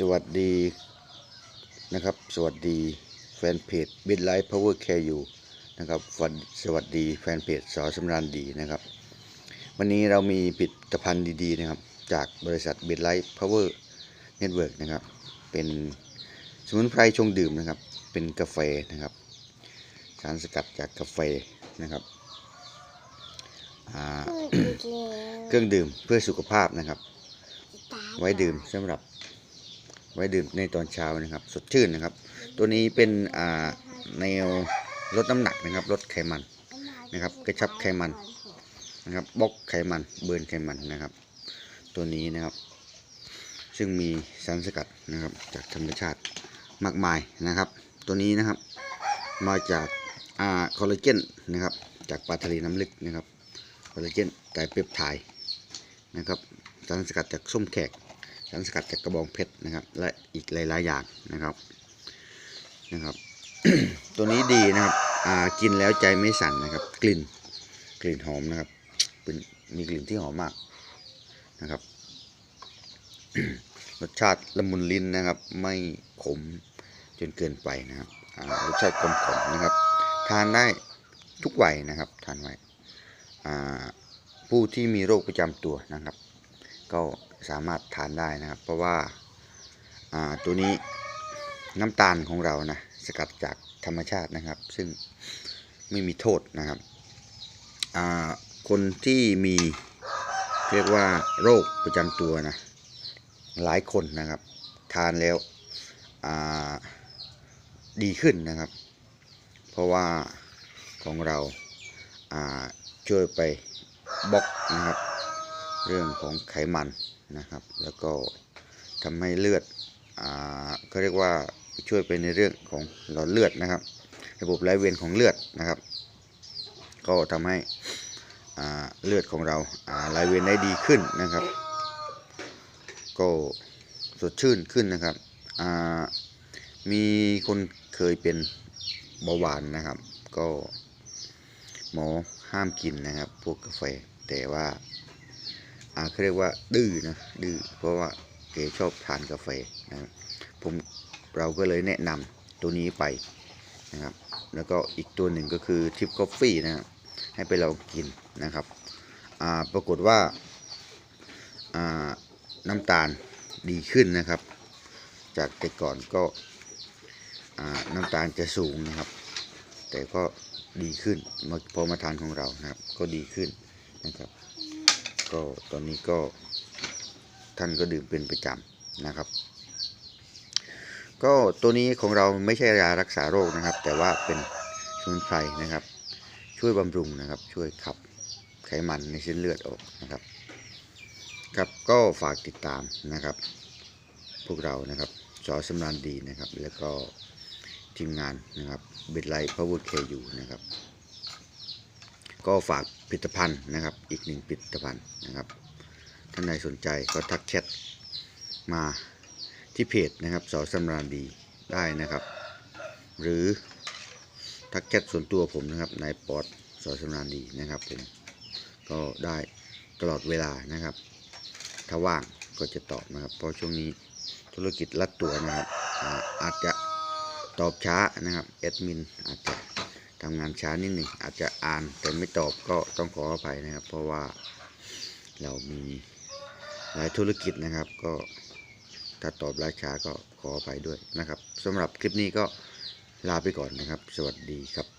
สวัสดีนะครับ สวัสดีแฟนเพจ Bid Life Power Care You นะครับวันสวัสดีแฟนเพจสอสำราญดีนะครับ วันนี้เรามีผลิตภัณฑ์ดีๆนะครับ จากบริษัท Bid Life Power Network นะครับ เป็นสมุนไพรชงดื่มนะครับ เป็นกาแฟนะครับ สารสกัดจากกาแฟนะครับอ่าเครื่องดื่มเพื่อสุขภาพนะครับ ไว้ดื่มสำหรับ ไว้ดื่มในตอนเช้านะครับ สดชื่นนะครับ ตัวนี้เป็นอ่าแนวลดน้ำหนักนะครับลดไขมันนะครับ กระชับไขมันนะครับบล็อกไขมันเบิร์นไขมันนะครับ ตัวนี้นะครับ ซึ่งมีสารสกัดนะครับ จากธรรมชาติมากมายนะครับ ตัวนี้นะครับมาจากอ่าคอลลาเจนนะครับ จากปลาทะเลน้ำลึกนะครับคอลลาเจนไตรเปปไทด์นะครับสารสกัดจากส้มแขการสกัดจากกระบองเพชรนะครับ และอีกหลายๆอย่างนะครับนะครับ ตัวนี้ดีนะครับอ่ากินแล้วใจไม่สั่นนะครับ กลิ่นกลิ่นหอมนะครับเป็นมีกลิ่นที่หอมมากนะครับ รสชาติละมุนลิ้นนะครับ ไม่ขมจนเกินไปนะครับรสชาติกลมกล่อมนะครับ ทานได้ทุกวัยนะครับ ทานไว้ผู้ที่มีโรคประจำตัวนะครับ ก็ สามารถทานได้นะครับ เพราะว่าาตัวนี้น้ำตาลของเรานะสกัดจากธรรมชาตินะครับ ซึ่งไม่มีโทษนะครับคนที่มีเรียกว่าโรคประจำตัวนะหลายคนนะครับ ทานแล้วดีขึ้นนะครับ เพราะว่าของเราาช่วยไปบล็อกนะครับ เรื่องของไขมันนะครับ แล้วก็ทำให้เลือดอ่าเขาเรียกว่าช่วยไปในเรื่องของหลอดเลือดนะครับ ระบบไหลเวียนของเลือดนะครับ ก็ทำให้เลือดของเราไหลเวียนได้ดีขึ้นนะครับ ก็สดชื่นขึ้นนะครับมีคนเคยเป็นเบาหวานนะครับ ก็หมอห้ามกินนะครับ พวกกาแฟแต่ว่า อ่าเขาเรียกว่าดื้อนะดื้อเพราะว่าแกชอบทานกาแฟนะผมเราก็เลยแนะนำตัวนี้ไปนะครับ แล้วก็อีกตัวหนึ่งก็คือทิปกาแฟนะครับให้ไปลองกินนะครับอ่าปรากฏว่าอ่าน้ำตาลดีขึ้นนะครับ จากแต่ก่อนก็อ่าน้ำตาลจะสูงนะครับ แต่ก็ดีขึ้นมาพอมาทานของเรานะครับ ก็ดีขึ้นนะครับ ก็ตอนนี้ก็ท่านก็ดื่มเป็นประจำนะครับ ก็ตัวนี้ของเราไม่ใช่ยารักษาโรคนะครับ แต่ว่าเป็นสมุนไพรนะครับ ช่วยบำรุงนะครับ ช่วยขับไขมันในเส้นเลือดออกนะครับ ครับก็ฝากติดตามนะครับ พวกเรานะครับสอสำนานดีนะครับ แล้วก็ทีมงานนะครับเบ็ดไลท์พาวเวอร์เคยูนะครับ ก็ฝากผลิตภัณฑ์นะครับ อีกหนึ่งผลิตภัณฑ์นะครับท่านใดสนใจก็ทักแชทมาที่เพจนะครับสอสำนานดีได้นะครับ หรือทักแชทส่วนตัวผมนะครับนายปอดสอสำนานดีนะครับผมก็ได้ตลอดเวลานะครับ ถ้าว่างก็จะตอบนะครับ เพราะช่วงนี้ธุรกิจรัดตัวนะครับอาจจะตอบช้านะครับแอดมินอาจจะ ทำงานช้านิดหนึ่งอาจจะอ่านแต่ไม่ตอบก็ต้องขออภัยนะครับ เพราะว่าเรามีหลายธุรกิจนะครับ ก็ถ้าตอบล่าช้าก็ขออภัยด้วยนะครับสำหรับคลิปนี้ก็ลาไปก่อนนะครับ สวัสดีครับ